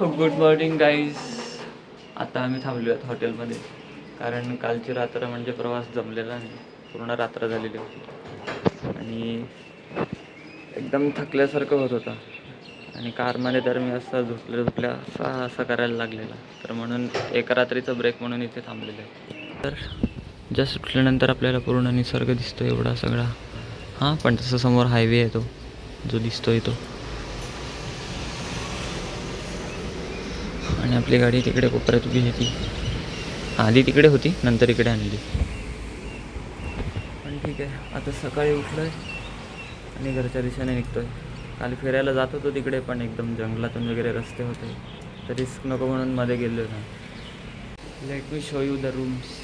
Good morning guys आता आम्ही थांबलो आहेत हॉटेलमध्ये. कारण कालची रात्र म्हणजे प्रवास जमलेला नाही. पूर्ण रात्र झालेली होती. आणि एकदम थकल्यासारखं होत होता. आणि कारमध्ये तर मी असं झोपल्या झोपल्या असा असं करायला लागलेला. तर म्हणून एका रात्रीचा ब्रेक म्हणून इथे थांबलेलं आहे. तर जस्ट उठल्यानंतर आपल्याला पूर्ण निसर्ग दिसतो एवढा सगळा. हां पण तसं समोर हायवे आहे तो. जो दिसतोय तो. आणि आपली गाडी तिकडे कोपऱ्यात उभी होती. आधी तिकडे होती नंतर इकडे आणली. पण ठीक आहे आता सकाळी उठलो आहे आणि घरच्या दिशेने निघतो आहे काल फिरायला जात होतो तिकडे पण एकदम जंगलातून वगैरे रस्ते होते. तर रिस्क नको म्हणून मध्ये गेलो ना. Let me show you the rooms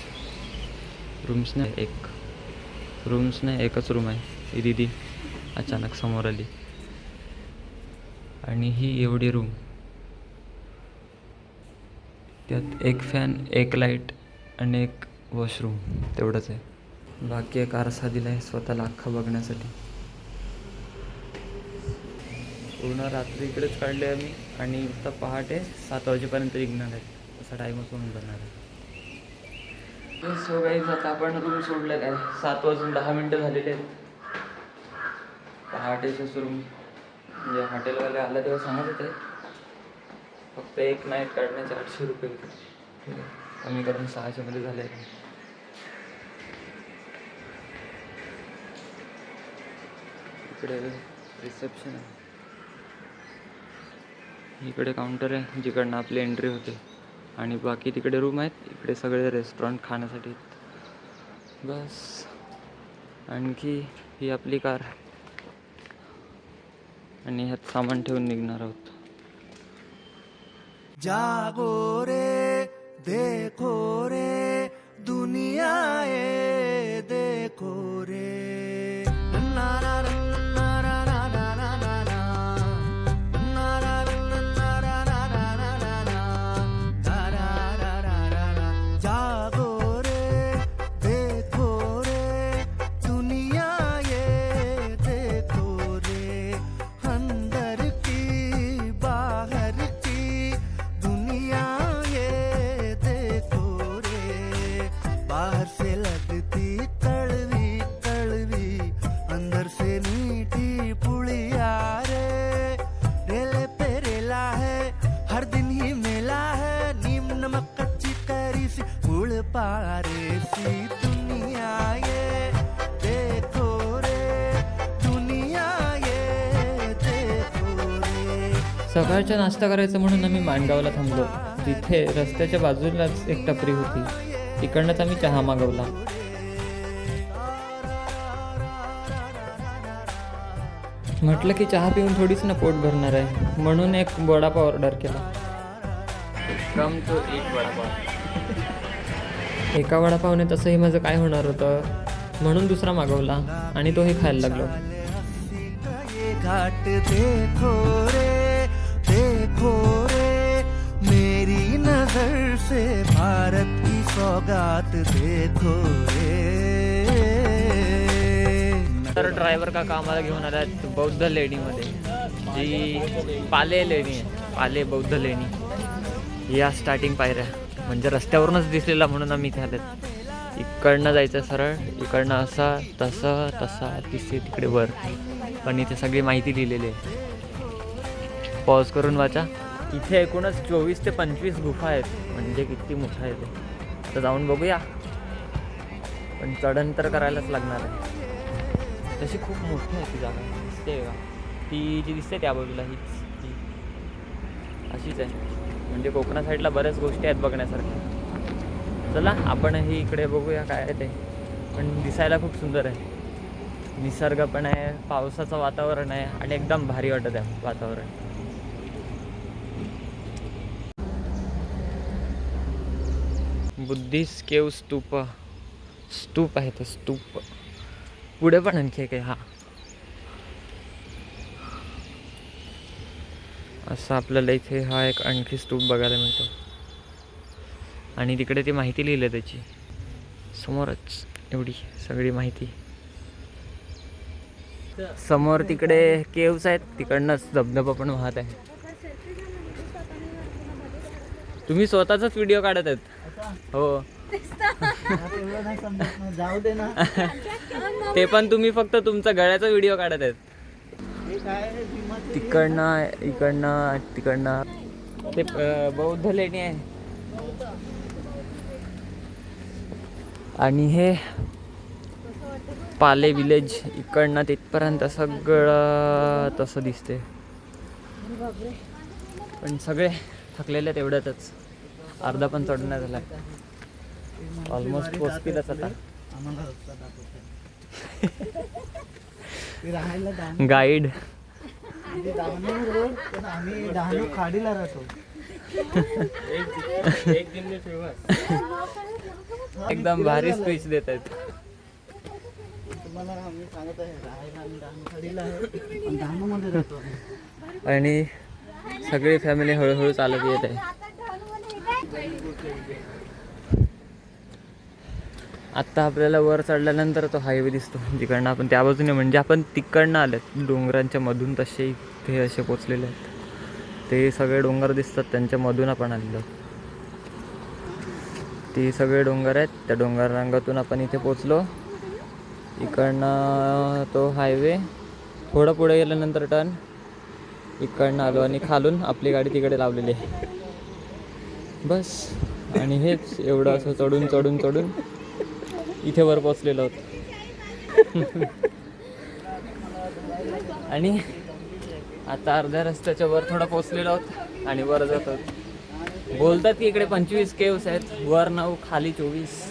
rooms नाही एक. रूम्स नाही एकच रूम आहे. ही दिदी अचानक समोर आली. आणि ही एवढी रूम त्यात एक फॅन एक लाइट आणि एक वॉशरूम तेवढंच आहे. बाकी एक आरसा दिला आहे स्वतःला अख्खा बघण्यासाठी. पूर्ण रात्री इकडेच काढले आम्ही आणि आता पहाटे सात वाजेपर्यंत निघणार आहे. असा टाईमच होऊन जाणार आहे. सो गाईज आता आपण रूम सोडलं काय? सात वाजून दहा मिनटं झालेले आहेत. पहाटेचेच रूम म्हणजे हॉटेलवाले आला तेव्हा सांगत होते फक्त एक नाईट काढण्याचे आठशे रुपये होते. कमी करून सहाशेमध्ये झाले इकडे रिसेप्शन आहे. इकडे काउंटर आहे जिकडनं आपली एंट्री होते. आणि बाकी तिकडे रूम आहेत इकडे सगळे रेस्टॉरंट खाण्यासाठी बस. आणखी ही आपली कार आणि ह्यात सामान ठेवून निघणार आहोत. জাগরে দেখো রে দুনিয়ায় দেখো রে। सकाळचा नाश्ता करायचा म्हणून आम्ही माणगावला थांबलो. तिथे रस्त्याच्या बाजूलाच एक टपरी होती. तिकडनंच आम्ही चहा मागवला. म्हटलं की चहा पिऊन थोडीच ना पोट भरणार आहे. म्हणून एक वडापाव ऑर्डर केला. कम वडापाव. एका वडापावने तसंही माझं काय होणार होतं? म्हणून दुसरा मागवला आणि तोही खायला लागलो. हो रे मेरी नजर से भारत की सौगात देखो रे। तर ड्रायव्हर का कामाला घेऊन आला बौद्ध लेणीमध्ये जी पाले लेणी आहे. पाले बौद्ध लेणी. या स्टार्टिंग पायऱ्या म्हणजे रस्त्यावरूनच दिसलेला म्हणून आम्ही इथे आलेत. इकडनं जायचं सरळ इकडनं असा तसं तसा तिसरी तिकडे वर. पण इथे सगळी माहिती लिहिलेली आहे. पॉज करून वाचा. इथे एकूणच चोवीस ते पंचवीस गुफा आहेत. म्हणजे किती मोठं आहे ते. तर जाऊन बघूया. पण चढण तर करायलाच लागणार आहे. तशी खूप मोठी आहे ती जागा दिसते का ती जी दिसते त्या बाजूला हीच. ती. अशीच आहे. म्हणजे कोकणा साईडला बऱ्याच गोष्टी आहेत बघण्यासारख्या. चला आपणही इकडे बघूया काय आहे ते. पण दिसायला खूप सुंदर आहे. निसर्ग पण आहे पावसाचं वातावरण आहे आणि एकदम भारी वाटत आहे वातावरण. बुद्धिस्ट केव स्तूप. स्तूप आहे तो स्तूप. पुढे पण आणखी एक आहे हा. असं आपल्याला इथे हा एक आणखी स्तूप बघायला मिळतो. आणि तिकडे ती माहिती लिहिली आहे त्याची. समोरच एवढी सगळी माहिती. समोर तिकडे केव्स आहेत तिकडनंच धबधबा पण वाहत आहे. तुम्ही स्वतःचाच व्हिडिओ काढत आहेत. हो. जाऊ दे ना ते पण तुम्ही फक्त तुमचा गळ्याचा व्हिडिओ काढत आहेत. तिकडनं इकडनं तिकडनं. ते बौद्ध लेणी आहे. आणि हे पाले विलेज इकडनं तिथपर्यंत सगळं तसं दिसते पण सगळे थकलेले आहेत एवढ्यातच. अर्धा पण चढण्यात झाला. ऑलमोस्ट पोचतीलच आता. गाईड आम्ही डहाणू खाडीला राहतो एकदम भारी स्पीच देत आहेत. आणि डहाणूमध्ये राहतो आम्ही. आणि सगळी फॅमिली हळूहळू चालत येत आहे. आत्ता आपल्याला वर चढल्यानंतर तो हायवे दिसतो तिकडनं. आपण त्या बाजूने म्हणजे आपण तिकडनं आलेत डोंगरांच्या मधून तसे ते असे पोचलेले आहेत. ते सगळे डोंगर दिसतात त्यांच्या मधून आपण आलेलो. ते सगळे डोंगर आहेत. त्या डोंगर रांगातून आपण इथे पोचलो. इकडनं तो हायवे थोडं पुढे गेल्यानंतर टर्न इकडनं आलो आणि खालून आपली गाडी तिकडे लावलेली आहे. बस. आणि हेच एवढं असं चढून चढून चढून इथे वर पोचलेलो आहोत आणि आता अर्ध्या रस्त्याच्या वर थोडं पोचलेलो आहोत आणि वर जात आहोत. बोलतात की इकडे पंचवीस केव्स आहेत. वर नऊ खाली चोवीस.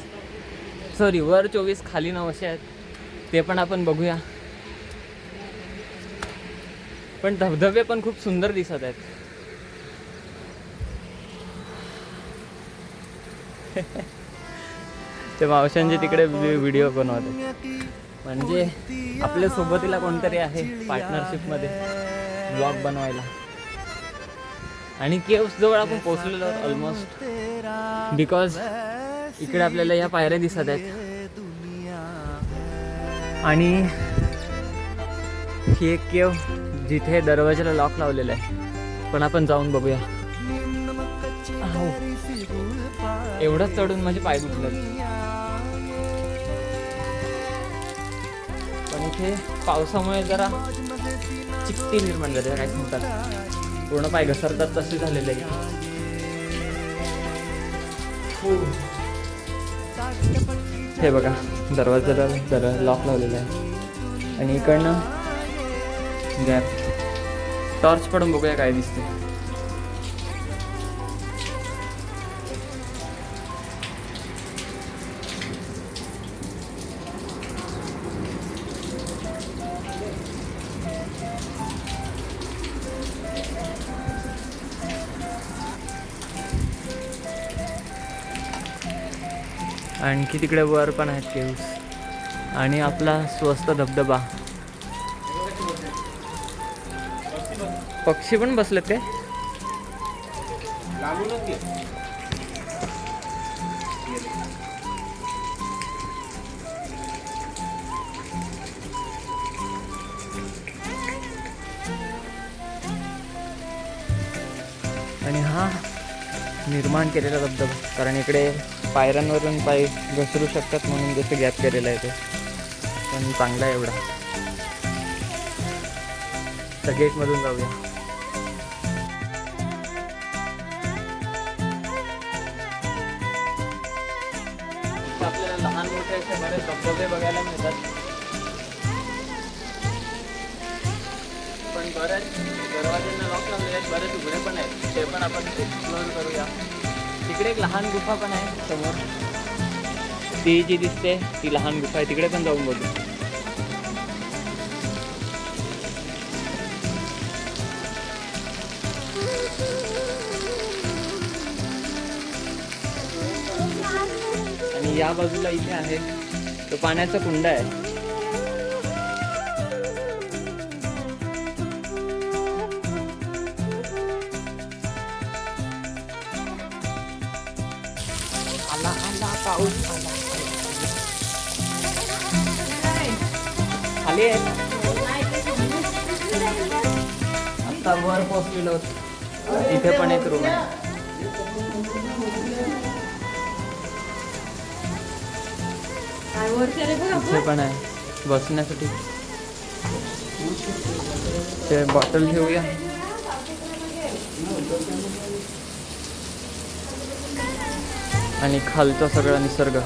सॉरी वर चोवीस खाली नऊ असे आहेत. ते पण आपण बघूया. पण धबधबे पण खूप सुंदर दिसत आहेत. ते मावशांचे तिकडे व्हिडिओ बनवते म्हणजे आपल्या सोबतीला कोणतरी आहे पार्टनरशिपमध्ये. ब्लॉग बनवायला. आणि केव्स जवळ आपण पोहोचलेलो आहोत ऑलमोस्ट बिकॉज इकडे आपल्याला या पायऱ्या दिसत आहेत. आणि ही एक केव जिथे दरवाजाला लॉक लावलेलं आहे. पण आपण जाऊन बघूया. एवढंच चढून माझे पाय दुखले पण इथे पावसामुळे जरा चिकटी निर्माण झाली काय म्हणतात. पूर्ण पाय घसरतात तसे झालेले आहे. हे बघा दरवाजाला दरवाजा लॉक लावलेला आहे. आणि इकडनं गॅप टॉर्च पडून बघूया काय दिसते आणखी तिकडे वर पण आहेत केव्स आणि आपला स्वस्त धबधबा. पक्षी पण बसलेत काय? आणि हा निर्माण केलेला धबधबा. कारण इकडे पायऱ्यांवरून पाय घसरू शकतात म्हणून जसं गॅप केलेला आहे तो. पण चांगला एवढा. त्या गेटमधून जाऊया. इथं आपल्याला लहान मोठे असे बरेच धबधबे बघायला मिळतात. पण बऱ्याच दरवाज्यांना लॉक लावलेले आहेत बरेच उघडे पण आहेत. ते पण आपण एक्सप्लोअर करूया. तिकडे एक लहान गुफा पण आहे समोर. ती जी दिसते ती लहान गुफा आहे. तिकडे पण जाऊन बघू. आणि या बाजूला इथे आहे. तो पाण्याचा कुंड आहे. आला आला पाऊस खाली आहे. आता वर पोहोचलेलो. आहोत. इथे पण एक रूम आहे. इथे पण आहे. बसण्यासाठी. ते बॉटल घेऊया. आणि खालचा सगळा निसर्ग.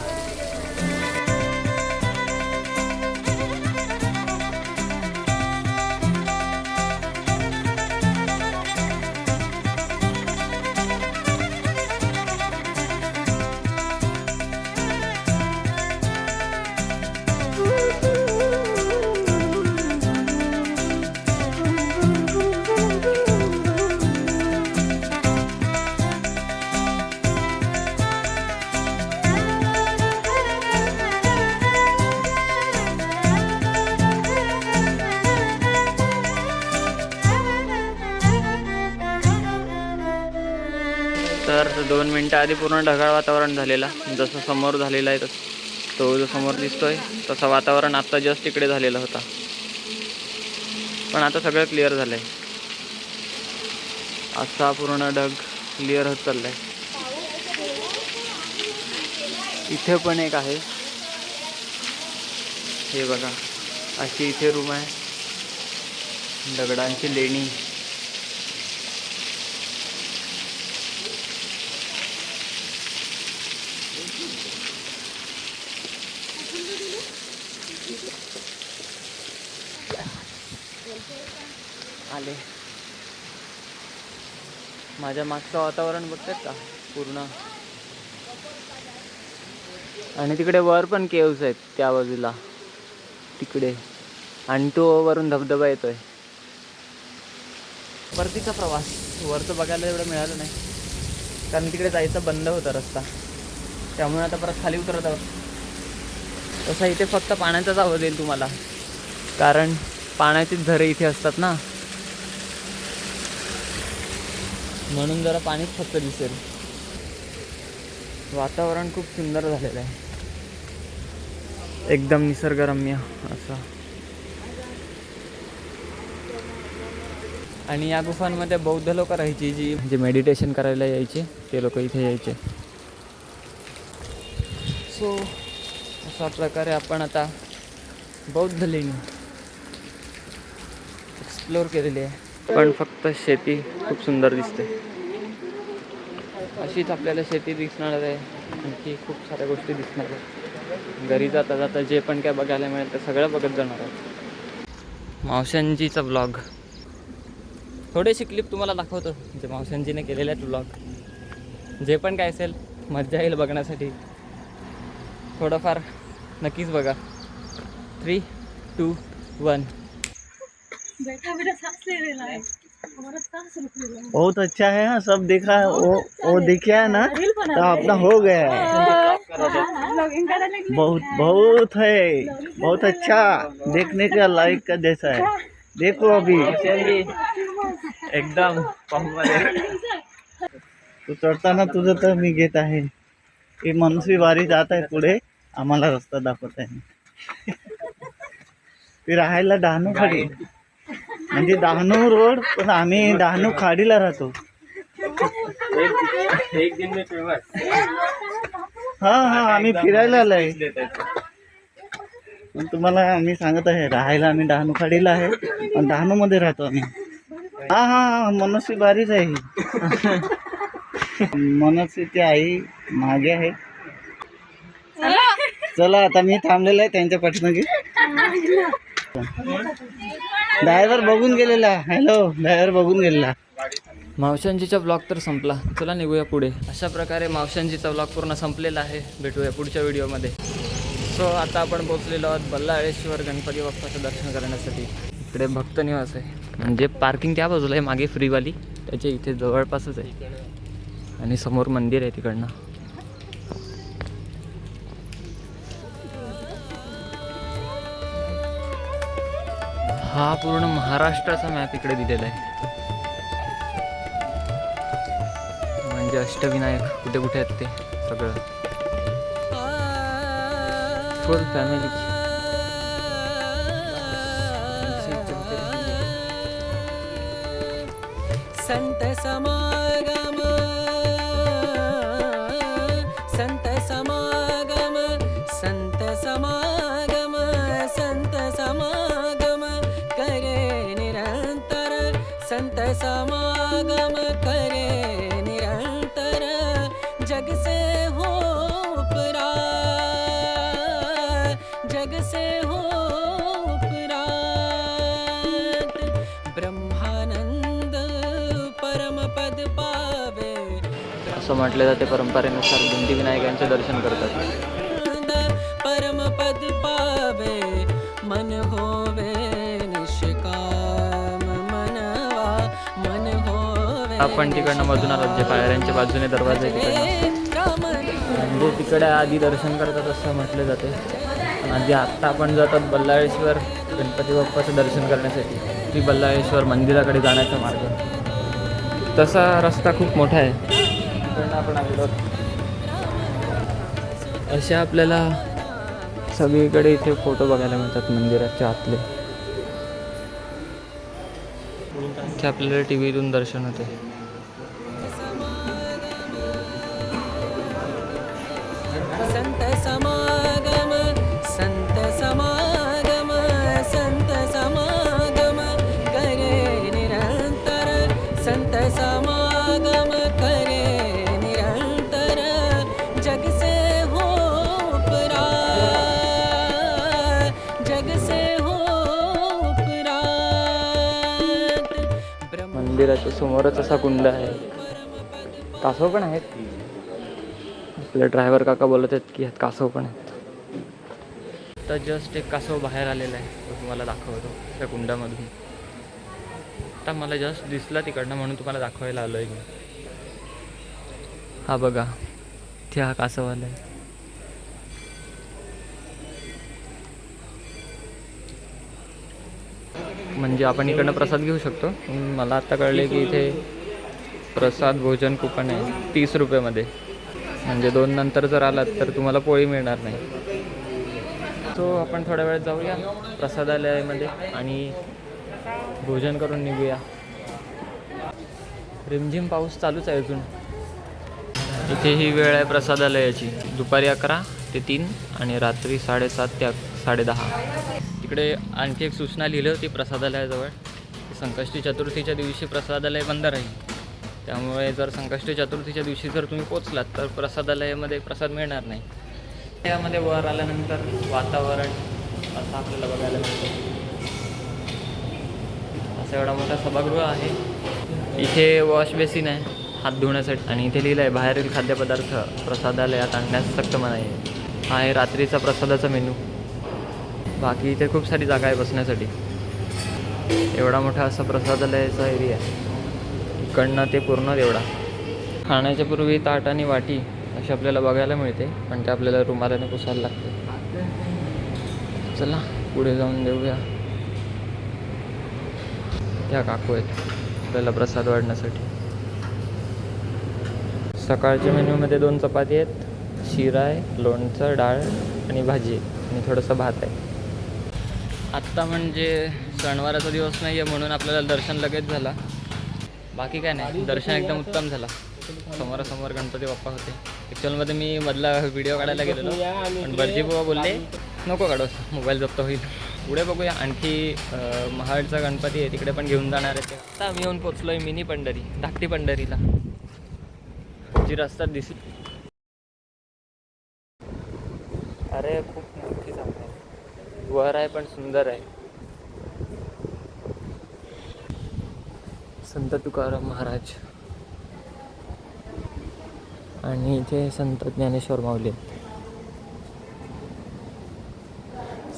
मिनटं आधी पूर्ण ढगाळ वातावरण झालेला. जसं समोर झालेला आहे तसं. तो जो समोर दिसतोय तसं वातावरण आत्ता जस्ट इकडे झालेला होता. पण आता सगळं क्लिअर झालंय. असा पूर्ण ढग क्लिअर होत चाललाय. इथे पण एक आहे. हे बघा अशी इथे रूम आहे. दगडांची लेणी आले माझ्या मागचं वातावरण बघतात का? पूर्ण. आणि तिकडे वर पण केव्स आहेत त्या बाजूला. तिकडे. आणि तो वरून धबधबा येतोय. परतीचा प्रवास. वरचं बघायला एवढं मिळालं नाही. कारण तिकडे जायचं बंद होता रस्ता. त्यामुळे आता परत खाली उतरत आहोत. तसा इथे फक्त पाण्याचाच आवाज येईल तुम्हाला. कारण पाण्याचीच झरे इथे असतात ना. म्हणून जरा पाणीच फक्त दिसेल. वातावरण खूप सुंदर झालेलं आहे. एकदम निसर्गरम्य असं. आणि या गुफांमध्ये बौद्ध लोक राहायची जी जे मेडिटेशन करायला यायचे ते लोक इथे यायचे. सो अशा प्रकारे आपण आता बौद्ध लेणी एक्सप्लोर केलेली आहे. पण फक्त शेती खूप सुंदर दिसते. अशीच आपल्याला शेती दिसणार आहे. आणखी खूप साऱ्या गोष्टी दिसणार आहेत. घरी जाता जाता जे पण काय बघायला मिळेल ते सगळं बघत जाणार आहोत. मावशांजीचा ब्लॉग थोडेसे क्लिप तुम्हाला दाखवतो जे मावशांजीने केलेले आहेत ब्लॉग जे पण काय असेल मजा येईल बघण्यासाठी. थोडंफार नक्कीच बघा. थ्री टू वन बैठा बैठा सांस ले रहा है है बहुत अच्छा है हाँ, सब देखा है वो वो देखा है ना तो अपना हो। गया है। करने लगे बहुत बहुत है बहुत अच्छा। देखने का लाइक का जैसा है। देखो अभी। एकदम तू चढताना तुझं तर मी घेत आहे ही मनस्वी वारी जात आहे पुढे आम्हाला रस्ता दाखवत आहे ती राहायला डहाणू खाडी म्हणजे डहाणू रोड पण आम्ही डहाणू खाडीला राहतो. हा हा आम्ही फिरायला आलोय. पण तुम्हाला आम्ही सांगत आहे राहायला आम्ही डहाणू खाडीला आहे पण डहाणू मध्ये राहतो आम्ही. हा हा हा मनस्वी बारीच आहे मनस्वीची आई मागे आहे. चला आता मी थांबलेलं आहे त्यांच्या पाठीमागे. ड्रायव्हर बघून गेलेला. हॅलो ड्रायव्हर बघून गेलेला. मावशांजीचा ब्लॉग तर संपला. चला निघूया पुढे. अशा प्रकारे मावशांजीचा ब्लॉग पूर्ण संपलेला आहे. भेटूया पुढच्या व्हिडिओमध्ये. सो आता आपण पोहोचलेलो आहोत बल्लाळेश्वर गणपती बाप्पाचं दर्शन करण्यासाठी. इकडे भक्त निवास आहे. म्हणजे पार्किंग त्या बाजूला आहे मागे फ्रीवाली त्याच्या इथे जवळपासच आहे. आणि समोर मंदिर आहे तिकडनं. हा पूर्ण महाराष्ट्राचा मॅप इकडे दिलेला आहे. म्हणजे अष्टविनायक कुठे कुठे आहेत ते सगळं. फुल फॅमिली संत समा समागम करे निरंतर जग से हो उपरा। जग से हो उपरात ब्रह्मानंद परम पद पावे। असं म्हटलं जाते परंपरेनुसार दिंडी विनायकांचे दर्शन करतात. पण आपण तिकडनं मधून आलो. जे पायऱ्यांच्या बाजूने दरवाजे आहे तिकडनं. म्हणजे तिकडे आधी दर्शन करतात असं म्हटलं जाते. आधी आत्ता आपण जातात बल्लाळेश्वर गणपती बाप्पाचं दर्शन करण्यासाठी. ती बल्लाळेश्वर मंदिराकडे जाण्याचा मार्ग. तसा रस्ता खूप मोठा आहे. तिकडनं आपण आलो असे आपल्याला सगळीकडे इथे फोटो बघायला मिळतात मंदिराच्या आतले. इथे आपल्याला टी व्हीतून दर्शन होते. मंदिराच्या समोरच असा कुंड आहे. कासव पण आहेत. आपले ड्रायव्हर काका बोलत आहेत की ह्यात कासव पण आहेत. तर जस्ट एक कासव बाहेर आलेला आहे. तो तुम्हाला दाखवतो त्या कुंडामधून. आता मला जस्ट दिसला तिकडनं म्हणून तुम्हाला दाखवायला आलो आहे हा बघा इथे हा कासव आला आहे म्हणजे आपण इकडनं प्रसाद घेऊ शकतो. मला आत्ता कळले की इथे प्रसाद भोजन कुपन आहे. तीस रुपयेमध्ये. म्हणजे दोन नंतर जर आलात तर तुम्हाला पोळी मिळणार नाही. तो आपण थोड्या वेळात जाऊया. प्रसादालयामध्ये आणि भोजन करून निघूया. रिमझिम पाऊस चालूच आहे अजून. इथे ही वेळ आहे प्रसादालयाची. दुपारी अकरा ते तीन आणि रात्री साडेसात ते साडेदहा. तिकडे आणखी एक सूचना लिहिली होती प्रसादालयाजवळ संकष्टी चतुर्थीच्या दिवशी प्रसादालय बंद राहील. त्यामुळे जर संकष्टी चतुर्थीच्या दिवशी जर तुम्ही पोचलात तर प्रसादालयामध्ये प्रसाद मिळणार नाही. त्यामध्ये वर आल्यानंतर वातावरण असं आपल्याला बघायला मिळतं. असा एवढा मोठा सभागृह आहे. इथे वॉश बेसिन आहे हात धुण्यासाठी. आणि इथे लिहिलं आहे बाहेरील खाद्यपदार्थ प्रसादालयात आणण्यास सक्त मनाई आहे हा आहे रात्रीचा प्रसादाचा मेनू. बाकी इथे खूप सारी जागा आहे बसण्यासाठी. एवढा मोठा असा प्रसादालयाचा एरिया आहे. इकडनं ते पूर्ण तेवढा खाण्याच्या पूर्वी ताट आणि वाटी अशी आपल्याला बघायला मिळते पण ते आपल्याला रुमालाने पुसायला लागते. चला पुढे जाऊन देऊया. त्या काकू आहेत आपल्याला प्रसाद वाढण्यासाठी. सकाळच्या मेन्यूमध्ये दोन चपाती आहेत शिरा आहे लोणचं डाळ आणि भाजी आहे आणि थोडंसं भात आहे. आत्ता म्हणजे सणवाराचा दिवस नाही आहे म्हणून आपल्याला दर्शन लगेच झाला. बाकी काय नाही दर्शन एकदम उत्तम झाला. समोरासमोर गणपती बाप्पा होते. ॲक्च्युअलमध्ये मी मधला व्हिडिओ काढायला गेलेलो. पण बर्जी बाबा बोलले नको काढू मोबाईल जप्त होईल. पुढे बघूया. आणखी महाडचा गणपती आहे तिकडे पण घेऊन जाणार आहे ते. आता आम्ही येऊन पोचलो आहे मिनी पंढरी धाकटी पंढरीला. जी रस्त्यात दिसली अरे खूप मोठी जागा. वर आहे पण सुंदर आहे. संत तुकाराम महाराज. आणि इथे संत ज्ञानेश्वर माऊली आहेत.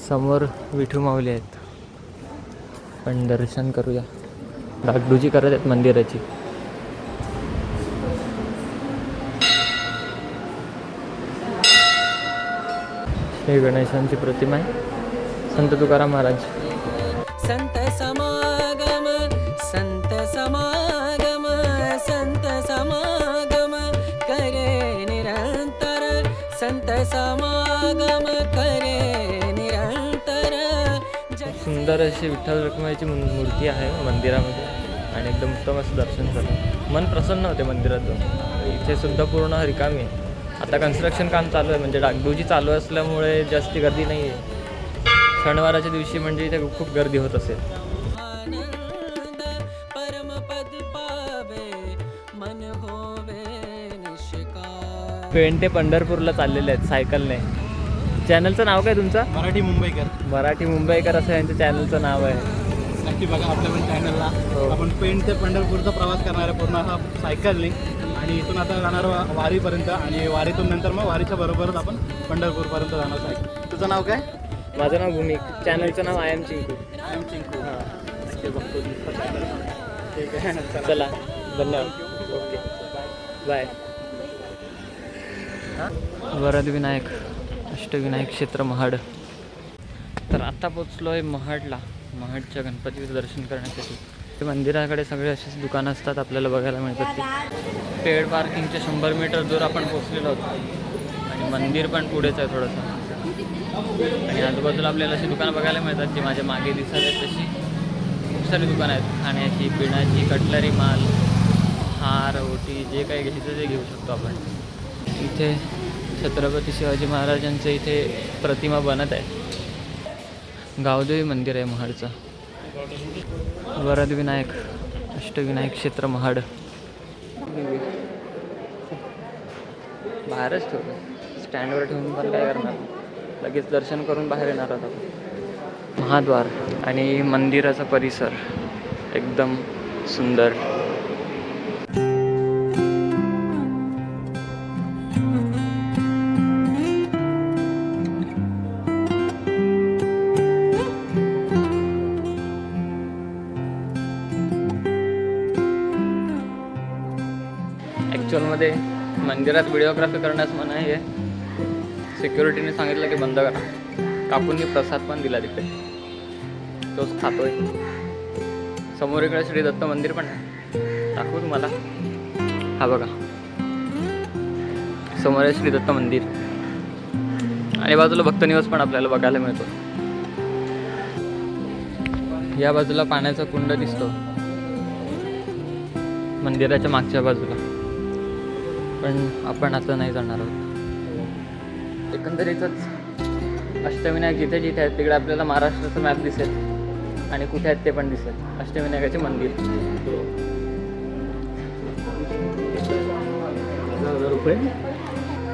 समोर विठू माऊली आहेत. पण दर्शन करूया. डागडुजी करत आहेत मंदिराची. श्री गणेशांची प्रतिमा आहे. संत तुकाराम महाराज. संत समागम संत समागम संत समागम करे निरंतर. संत समागम करे निरंतर. सुंदर अशी विठ्ठल रखुमाईची मू- मूर्ती आहे मंदिरामध्ये आणि एकदम उत्तम असं दर्शन झालं. मन प्रसन्न होते मंदिरात जाऊन इथे सुद्धा पूर्ण रिकामी आहे. आता कन्स्ट्रक्शन काम चालू आहे. म्हणजे डागडुजी चालू असल्यामुळे जास्ती गर्दी नाही आहे शनिवाराच्या दिवशी म्हणजे इथे खूप गर्दी होत असेल. पेण ते पंढरपूरला चाललेले आहेत सायकलने. चॅनलचं नाव काय तुमचं? मराठी मुंबईकर. मराठी मुंबईकर असं यांचं चॅनलचं नाव आहे. नक्की बघा आपल्या पण चॅनलला हो. आपण पेण ते पंढरपूरचा प्रवास करणार आहे पूर्ण हा सायकलने. आणि इथून आता जाणार वारीपर्यंत आणि वारीतून नंतर मग वारीच्या बरोबरच आपण पंढरपूरपर्यंत जाणार सायकल. तुझं नाव काय? माझं नाव भूमिक. चॅनलचं नाव I am Chinku I am Chinku नक्की बघतो ठीक आहे चला. धन्यवाद। ओके. बाय वरदविनायक अष्टविनायक क्षेत्र महाड. तर आता पोचलो आहे महाडला महाडच्या गणपतीचं दर्शन करण्यासाठी. ते मंदिराकडे सगळे असेच दुकानं असतात आपल्याला बघायला मिळतात ते. पेड पार्किंगचे शंभर मीटर दूर आपण पोचलेलो होतो आणि मंदिर पण पुढेच आहे थोडंसं. आणि आजूबाजूला आपल्याला अशी दुकानं बघायला मिळतात जी माझ्या मागे दिसत आहेत तशी. खूप सारी दुकानं आहेत. खाण्याची पिण्याची कटलरी माल हार ओटी जे काही घ्यायचं ते घेऊ शकतो आपण. इथे छत्रपती शिवाजी महाराजांचं इथे प्रतिमा बनत आहे. गावदेवी मंदिर आहे महाडचं. वरदविनायक अष्टविनायक क्षेत्र महाड. बाहेरच ठेवलं स्टँडवर ठेवून पण काय करणार? लगेच दर्शन करून बाहेर येणार आहोत आपण. महाद्वार आणि मंदिराचा परिसर एकदम सुंदर. ॲक्च्युअलमध्ये मंदिरात व्हिडिओग्राफी करण्यास मनाई आहे. सिक्युरिटीने सांगितलं की बंद करा. काकूंनी प्रसाद पण दिला तिकडे तोच खातोय. समोर इकडे श्री दत्त मंदिर पण आहे. दाखवू तुम्हाला. हा बघा. समोर आहे श्री दत्त मंदिर. आणि बाजूला भक्तनिवास पण आपल्याला बघायला मिळतो. या बाजूला पाण्याचा कुंड दिसतो. मंदिराच्या मागच्या बाजूला. पण आपण आता नाही जाणार आहोत. एकंदरीतच अष्टविनायक जिथे जिथे आहेत तिकडे आपल्याला महाराष्ट्राचं मॅप दिसेल. आणि कुठे आहेत ते पण दिसेल. अष्टविनायकाचे मंदिर.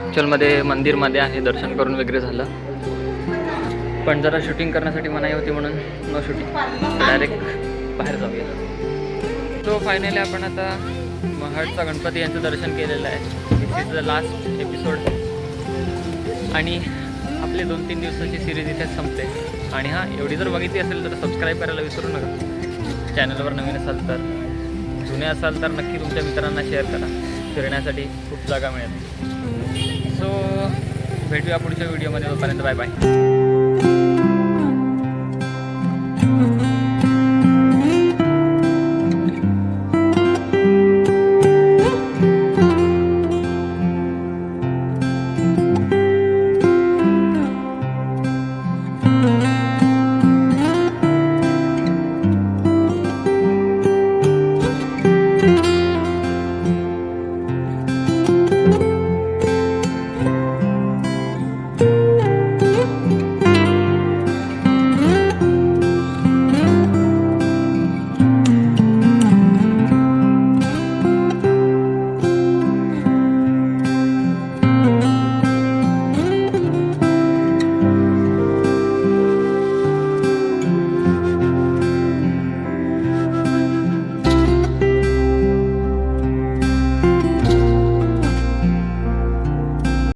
ॲक्च्युअलमध्ये मंदिरमध्ये आहे दर्शन करून वगैरे झालं. पण जरा शूटिंग करण्यासाठी मनाई होती म्हणून नो शूटिंग डायरेक्ट बाहेर जाऊया. सो फायनली आपण आता महाडचा गणपती यांचं दर्शन केलेलं आहे. This is the last episode आणि आपले दोन तीन दिवसाची सिरीज इथेच संपते. आणि हां एवढी जर बघितली असेल तर सबस्क्राईब करायला विसरू नका. चॅनलवर नवीन असाल तर जुने असाल तर नक्की तुमच्या मित्रांना शेअर करा. फिरण्यासाठी खूप जागा मिळेल. सो भेटूया पुढच्या व्हिडिओमध्ये तोपर्यंत बाय बाय